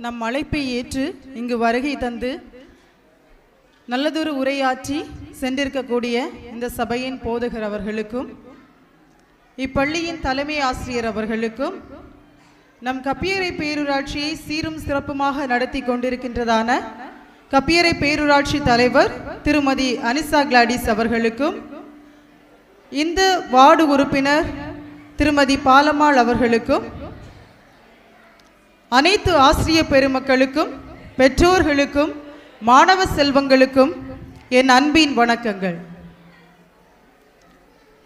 நம் அழைப்பை ஏற்று இங்கு வருகை தந்து நல்லதொரு உரையாற்றி சென்றிருக்கக்கூடிய இந்த சபையின் போதகர் அவர்களுக்கும் இப்பள்ளியின் தலைமை ஆசிரியர் அவர்களுக்கும் நம் கப்பியரை பேரூராட்சியை சீரும் சிறப்புமாக நடத்தி கொண்டிருக்கின்றதான கப்பியரை பேரூராட்சி தலைவர் திருமதி அனிசா கிளாடிஸ் அவர்களுக்கும் இந்த வார்டு உறுப்பினர் திருமதி பாலம்மாள் அவர்களுக்கும் அனைத்து ஆசிரிய பெருமக்களுக்கும் பெற்றோர்களுக்கும் மாணவ செல்வங்களுக்கும் என் அன்பின் வணக்கங்கள்.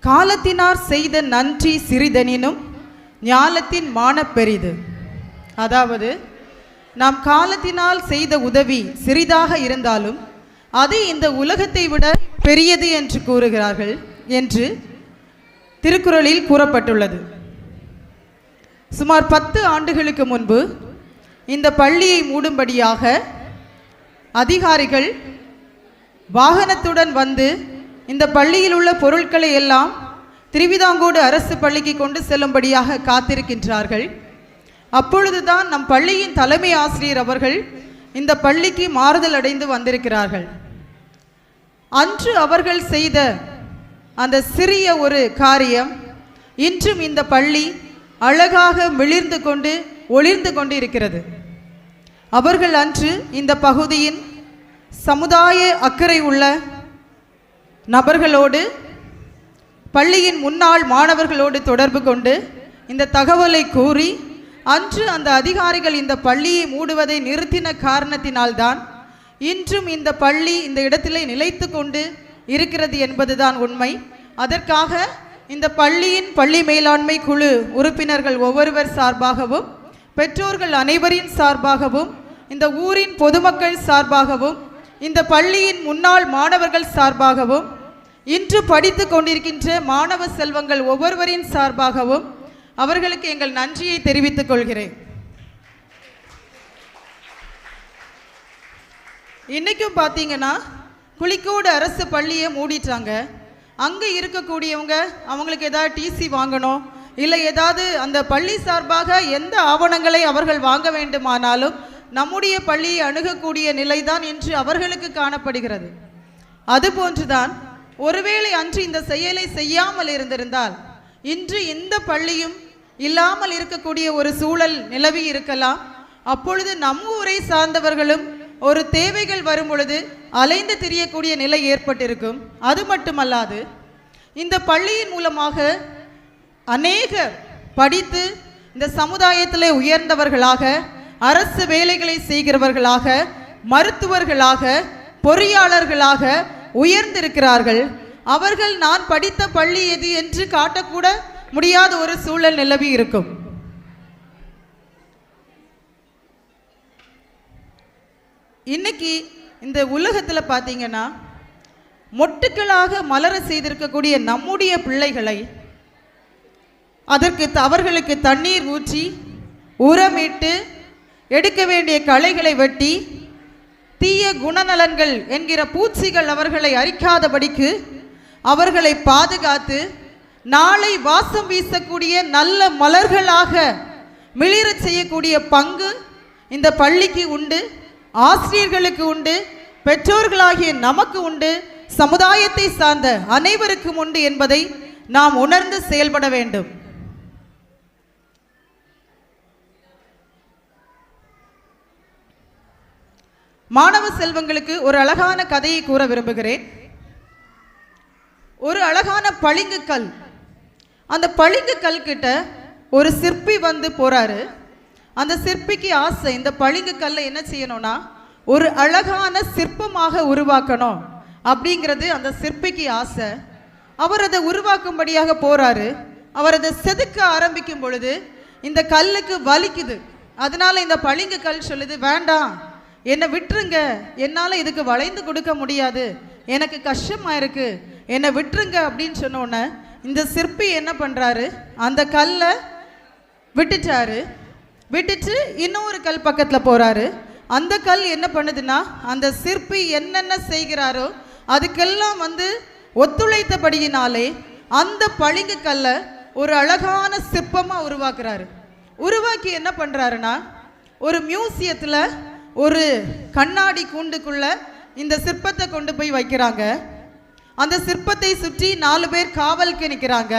காலத்தினார் செய்த நன்றி சிறிதனினும் ஞாலத்தின் மானப் பெரிது. அதாவது நாம் காலத்தினால் செய்த உதவி சிறிதாக இருந்தாலும் அது இந்த உலகத்தை விட பெரியது என்று கூறுகிறார்கள் என்று திருக்குறளில் கூறப்பட்டுள்ளது. சுமார் பத்து ஆண்டுகளுக்கு முன்பு இந்த பள்ளியை மூடும்படியாக அதிகாரிகள் வாகனத்துடன் வந்து இந்த பள்ளியில் உள்ள பொருட்களை எல்லாம் திருவிதாங்கோடு அரசு பள்ளிக்கு கொண்டு செல்லும்படியாக காத்திருக்கின்றார்கள். அப்பொழுதுதான் நம் பள்ளியின் தலைமை ஆசிரியர் அவர்கள் இந்த பள்ளிக்கு மாறுதல் அடைந்து வந்திருக்கிறார்கள். அன்று அவர்கள் செய்த அந்த சிறிய ஒரு காரியம் இன்றும் இந்த பள்ளி அழகாக மிளிர்ந்து கொண்டு ஒளிர்ந்து கொண்டு இருக்கிறது அவர்கள் அன்று இந்த பகுதியின் சமுதாய அக்கறை உள்ள நபர்களோடு பள்ளியின் முன்னாள் மாணவர்களோடு தொடர்பு கொண்டு இந்த தகவலை கூறி அன்று அந்த அதிகாரிகள் இந்த பள்ளியை மூடுவதை நிறுத்தின காரணத்தினால்தான் இன்றும் இந்த பள்ளி இந்த இடத்திலே நிலைத்து கொண்டு இருக்கிறது என்பதுதான் உண்மை. அதற்காக இந்த பள்ளியின் பள்ளி மேலாண்மை குழு உறுப்பினர்கள் ஒவ்வொருவர் சார்பாகவும் பெற்றோர்கள் அனைவரின் சார்பாகவும் இந்த ஊரின் பொதுமக்கள் சார்பாகவும் இந்த பள்ளியின் முன்னாள் மாணவர்கள் சார்பாகவும் இன்று படித்து கொண்டிருக்கின்ற மாணவ செல்வங்கள் ஒவ்வொருவரின் சார்பாகவும் அவர்களுக்கு எங்கள் நன்றியை தெரிவித்துக் கொள்கிறேன். இன்னைக்கும் பார்த்தீங்கன்னா குளிக்கோடு அரசு பள்ளியை மூடிட்டாங்க. அங்கே இருக்கக்கூடியவங்க அவங்களுக்கு ஏதாவது டிசி வாங்கணும் இல்லை ஏதாவது அந்த பள்ளி சார்பாக எந்த ஆவணங்களை அவர்கள் வாங்க வேண்டுமானாலும் நம்முடைய பள்ளியை அணுகக்கூடிய நிலைதான் என்று அவர்களுக்கு காணப்படுகிறது. அதுபோன்றுதான் ஒருவேளை அன்று இந்த செயலை செய்யாமல் இருந்திருந்தால் இன்று இந்த பள்ளியும் இல்லாமல் இருக்கக்கூடிய ஒரு சூழல் நிலவி இருக்கலாம். அப்பொழுது நம் ஊரை சார்ந்தவர்களும் ஒரு தேவைகள் வரும் பொழுது அலைந்து திரியக்கூடிய நிலை ஏற்பட்டிருக்கும். அது மட்டுமல்லாது இந்த பள்ளியின் மூலமாக அநேகர் படித்து இந்த சமுதாயத்திலே உயர்ந்தவர்களாக அரசு வேலைகளை செய்கிறவர்களாக மருத்துவர்களாக பொறியாளர்களாக உயர்ந்திருக்கிறார்கள். அவர்கள் நான் படித்த பள்ளி எது என்று காட்டக்கூட முடியாத ஒரு சூழல் நிலவி இருக்கும். இன்னைக்கு இந்த உலகத்தில் பார்த்தீங்கன்னா மொட்டுக்களாக மலர செய்திருக்கக்கூடிய நம்முடைய பிள்ளைகளை அதற்கு த- அவர்களுக்கு தண்ணீர் ஊற்றி உரமிட்டு எடுக்க வேண்டிய களைகளை வெட்டி தீய குணநலன்கள் என்கிற பூச்சிகள் அவர்களை அரிக்காதபடிக்கு அவர்களை பாதுகாத்து நாளை வாசம் வீசக்கூடிய நல்ல மலர்களாக மிளிரச் செய்யக்கூடிய பங்கு இந்த பள்ளிக்கு உண்டு ஆசிரியர்களுக்கு உண்டு பெற்றோர்களாகிய நமக்கு உண்டு சமுதாயத்தை சார்ந்த அனைவருக்கும் உண்டு என்பதை நாம் உணர்ந்து செயல்பட வேண்டும். மாணவ செல்வங்களுக்கு ஒரு அழகான கதையை கூற விரும்புகிறேன். ஒரு அழகான பளிங்கு கல். அந்த பளிங்கு கல் கிட்ட ஒரு சிற்பி வந்து போறாரு. அந்த சிற்பிக்கு ஆசை இந்த பளிங்கு கல்லை என்ன செய்யணும்னா ஒரு அழகான சிற்பமாக உருவாக்கணும் அப்படிங்கிறது அந்த சிற்பிக்கு ஆசை. அவர் அதை உருவாக்கும்படியாக போறாரு. அவர் அதை செதுக்க ஆரம்பிக்கும் பொழுது இந்த கல்லுக்கு வலிக்குது. அதனால இந்த பளிங்கு கல் சொல்லுது வேண்டாம் என்னை விட்டுருங்க. என்னால் இதுக்கு வளைந்து கொடுக்க முடியாது. எனக்கு கஷ்டமாக இருக்குது என்னை விட்டுருங்க அப்படின்னு சொன்ன உடனே இந்த சிற்பி என்ன பண்ணுறாரு அந்த கல்லை விட்டுட்டாரு. விட்டுட்டு இன்னொரு கல் பக்கத்தில் போகிறாரு அந்த கல் என்ன பண்ணுதுன்னா அந்த சிற்பி என்னென்ன செய்கிறாரோ அதுக்கெல்லாம் வந்து ஒத்துழைத்தபடியினாலே அந்த பளிங்கு கல்லை ஒரு அழகான சிற்பமாக உருவாக்குறாரு. உருவாக்கி என்ன பண்ணுறாருன்னா ஒரு மியூசியத்தில் ஒரு கண்ணாடி கூண்டுக்குள்ள இந்த சிற்பத்தை கொண்டு போய் வைக்கிறாங்க. அந்த சிற்பத்தை சுற்றி நாலு பேர் காவலுக்கு நிற்கிறாங்க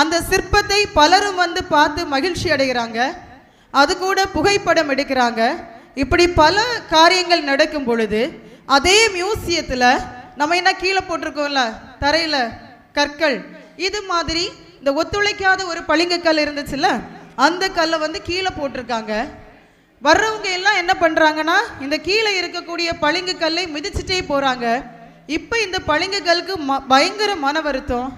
அந்த சிற்பத்தை பலரும் வந்து பார்த்து மகிழ்ச்சி அடைகிறாங்க. அது கூட புகைப்படம் எடுக்கிறாங்க. இப்படி பல காரியங்கள் நடக்கும் பொழுது அதே மியூசியத்தில் நம்ம என்ன கீழே போட்டிருக்கோம்ல? தரையில் கற்கள். இது மாதிரி இந்த ஒத்துழைக்காத ஒரு பளிங்கு கல் இருந்துச்சுல்ல? அந்த கல்லை வந்து கீழே போட்டிருக்காங்க. வர்றவங்க எல்லாம் என்ன பண்ணுறாங்கன்னா இந்த கீழே இருக்கக்கூடிய பளிங்கு கல்லை மிதிச்சுட்டே போகிறாங்க இப்போ இந்த பளிங்கு கல்லுக்கு ம பயங்கர மன வருத்தம்.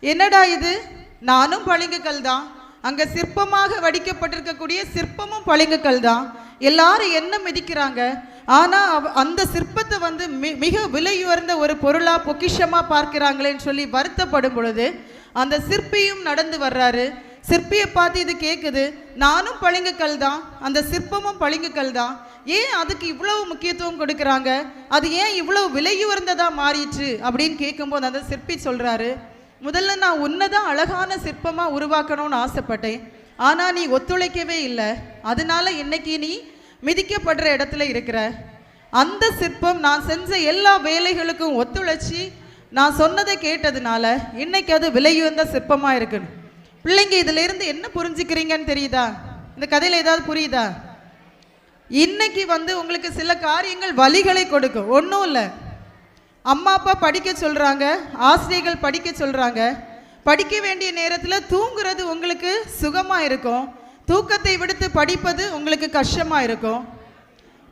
என்னடா இது? நானும் பளிங்குக்கல் தான். அங்கே சிற்பமாக வடிக்கப்பட்டிருக்கக்கூடிய சிற்பமும் பளிங்குக்கல் தான். எல்லாரும் என்ன மிதிக்கிறாங்க? ஆனால் அவ- அந்த சிற்பத்தை வந்து மி- மிக விலையுயர்ந்த ஒரு பொருளாக பொக்கிஷமாக பார்க்கிறாங்களேன்னு சொல்லி வருத்தப்படும் பொழுது அந்த சிற்பியும் நடந்து வர்றாரு. சிற்பியை பார்த்து இது கேட்குது நானும் பளிங்குக்கல் தான் அந்த சிற்பமும் பளிங்குக்கல் தான். ஏன் அதுக்கு இவ்வளவு முக்கியத்துவம் கொடுக்குறாங்க? அது ஏன் இவ்வளவு விலை மாறிட்டு அப்படின்னு கேட்கும்போது அந்த சிற்பி சொல்கிறாரு முதல்ல நான் உன்னை தான் அழகான சிற்பமாக உருவாக்கணும்னு ஆசைப்பட்டேன். ஆனால் நீ ஒத்துழைக்கவே இல்லை. அதனால இன்னைக்கு நீ மிதிக்கப்படுற இடத்துல இருக்கிற. அந்த சிற்பம் நான் செஞ்ச எல்லா வேலைகளுக்கும் ஒத்துழைச்சி நான் சொன்னதை கேட்டதுனால இன்னைக்கு அது விலையுந்த சிற்பமாக இருக்குன்னு. பிள்ளைங்க இதுல இருந்து என்ன புரிஞ்சுக்கிறீங்கன்னு தெரியுதா? இந்த கதையில ஏதாவது புரியுதா? இன்னைக்கு வந்து உங்களுக்கு சில காரியங்கள் வழிகளை கொடுக்கும். ஒன்றும் இல்லை. அம்மா அப்பா படிக்க சொல்றாங்க ஆசிரியர்கள் படிக்க சொல்றாங்க. படிக்க வேண்டிய நேரத்தில் தூங்குறது உங்களுக்கு சுகமா இருக்கும். தூக்கத்தை விடுத்து படிப்பது உங்களுக்கு கஷ்டமா இருக்கும்.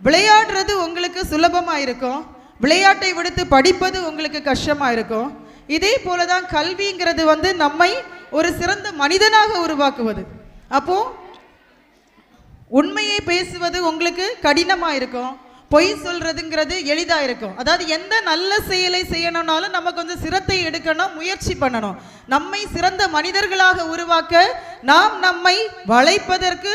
விளையாடுறது உங்களுக்கு சுலபமா இருக்கும். விளையாட்டை விடுத்து படிப்பது உங்களுக்கு கஷ்டமா இருக்கும். இதே போல தான் கல்விங்கிறது வந்து நம்மை ஒரு சிறந்த மனிதனாக உருவாக்குவது. அப்போ உண்மையை பேசுவது உங்களுக்கு கடினமாக இருக்கும் பொய் சொல்றதுங்கிறது எளிதாக இருக்கும் அதாவது எந்த நல்ல செயலை செய்யணும்னாலும் நம்ம கொஞ்சம் சிரத்தை எடுக்கணும் முயற்சி பண்ணணும். நம்மை சிறந்த மனிதர்களாக உருவாக்க நாம் நம்மை வளைப்பதற்கு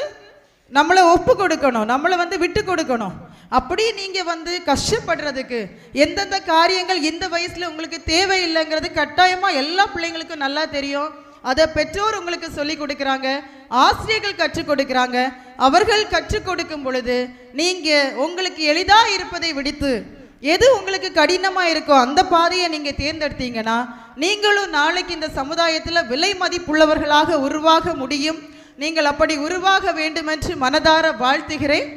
நம்மளை ஒப்பு கொடுக்கணும். நம்மளை வந்து விட்டு கொடுக்கணும். அப்படி நீங்க வந்து கஷ்டப்படுறதுக்கு எந்தெந்த காரியங்கள் இந்த வயசுல உங்களுக்கு தேவையில்லைங்கிறது கட்டாயமா எல்லா பிள்ளைங்களுக்கும் நல்லா தெரியும். அதை பெற்றோர் உங்களுக்கு சொல்லி கொடுக்குறாங்க ஆசிரியர்கள் கற்றுக் கொடுக்குறாங்க. அவர்கள் கற்றுக் கொடுக்கும் பொழுது நீங்க உங்களுக்கு எளிதா இருப்பதை விடுத்து எது உங்களுக்கு கடினமா இருக்கோ அந்த பாதையை நீங்க தேர்ந்தெடுத்தீங்கன்னா நீங்களும் நாளைக்கு இந்த சமுதாயத்தில் விலை மதிப்புள்ளவர்களாக உருவாக முடியும். நீங்கள் அப்படி உருவாக வேண்டுமென்று மனதார வாழ்த்துகிறேன்.